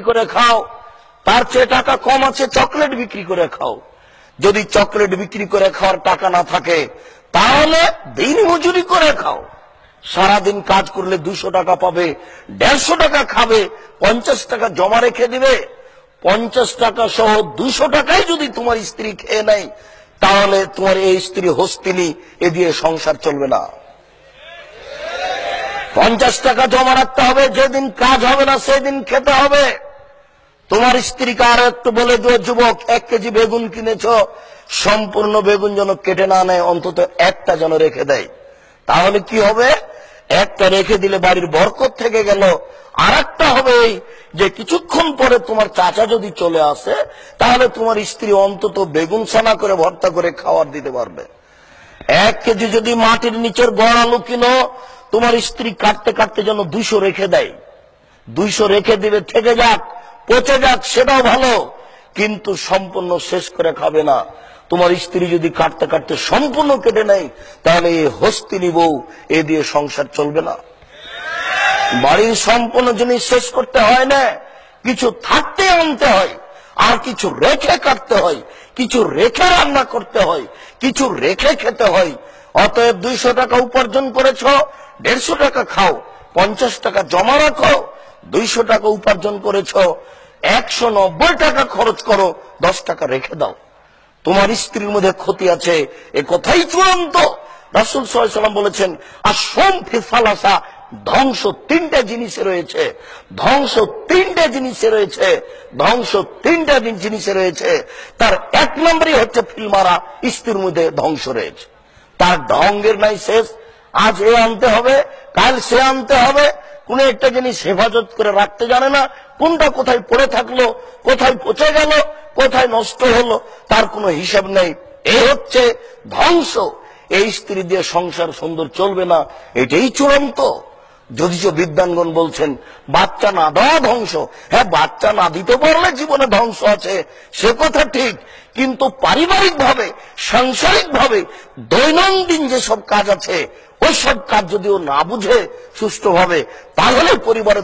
করে খাও, তার চেয়ে টাকা কম আছে, চকলেট বিক্রি করে খাও। যদি চকলেট বিক্রি করে খাওয়ার টাকা না থাকে, তাহলে দিন মজুরি করে খাও। সারাদিন কাজ করলে দুশো টাকা পাবে, দেড়শো টাকা খাবে, পঞ্চাশ টাকা জমা রেখে দিবে। পঞ্চাশ টাকা সহ দুশো টাকায় যদি তোমার স্ত্রী খেয়ে নেয়, তাহলে তোমার এই স্ত্রী হস্তিনী, এ দিয়ে সংসার চলবে না। পঞ্চাশ টাকা জমা রাখতে হবে, যেদিন কাজ হবে না, সেদিন খেতে হবে। তোমার স্ত্রীকে আরও একটু বলে দিও, যুবক, এক কেজি বেগুন কিনেছ। সম্পূর্ণ বেগুন যেন কেটে না নেয়, অন্তত একটা যেন রেখে দেয়। তাহলে কি হবে? একটা রেখে দিলে বাড়ির বরকত থেকে গেল। আর একটা হবে এই যে কিছুক্ষণ পরে তোমার চাচা যদি চলে আসে, তাহলে তোমার স্ত্রী অন্তত বেগুন ছানা করে ভর্তা করে খাওয়ার দিতে পারবে। এক কেজি যদি মাটির নিচের গড় আলু কিনো, তোমার স্ত্রী কাটতে কাটতে যেন দুইশো রেখে দেয়। দুইশো রেখে দিবে থেকে যাক পচে যাক, সেটাও ভালো, কিন্তু সম্পূর্ণ শেষ করে খাবে না। তোমার স্ত্রী যদি কাটতে কাটতে সম্পূর্ণ কেটে নেয়, তাহলে এই হস্তিনী বউ এ দিয়ে সংসার চলবে না। বাড়ির সম্পূর্ণ জিনিস শেষ করতে হয় না, কিছু থাকতে আনতে হয়, আর কিছু রেখে কাটতে হয়, কিছু রেখে রান্না করতে হয়, কিছু রেখে খেতে হয়। অতএব দুইশো টাকা উপার্জন করেছ, দেড়শো টাকা খাও, পঞ্চাশ টাকা জমা রাখো দুইশো টাকা উপার্জন করেছ, একশো নব্বই টাকা খরচ করো, দশ টাকা রেখে দাও। তোমার স্ত্রীর মধ্যে ক্ষতি আছে, এ কথাই চূড়ান্ত। রাসুল সাল্লাম বলেছেন আর সোম ফিফালাসা ধ্বংস তিনটা জিনিসে রয়েছে, ধ্বংস তিনটা জিনিসে রয়েছে, ধ্বংস তিনটা জিনিসে রয়েছে। তার এক নম্বরই হচ্ছে ফিল্মারা, স্ত্রীর মধ্যে ধ্বংস রয়েছে। তার ঢঙ্গের নাই শেষ, আজ এ আনতে হবে, কাল সে আনতে হবে কোন একটা জিনিস হেফাজত করে রাখতে জানে না, কোনটা কোথায় পড়ে থাকল, কোথায় পচে গেল, কোথায় নষ্ট হলো, তার কোনো হিসাব নেই। এই হচ্ছে ধ্বংস। এই স্ত্রী দিয়ে সংসার সুন্দর চলবে না, এটাই চূড়ান্ত। যদিচ বিদ্যানগণ বলছেন, বাচ্চা না দেওয়া ধ্বংস। হ্যাঁ বাচ্চা না দিতে পারলে জীবনে ধ্বংস আছে, সে কথা ঠিক। কিন্তু পারিবারিক ভাবে সাংসারিক ভাবে দৈনন্দিন যেসব কাজ আছে ওই সব কাজ যদি ও না বুঝে সুষ্ঠুভাবে তাহলে পরিবারে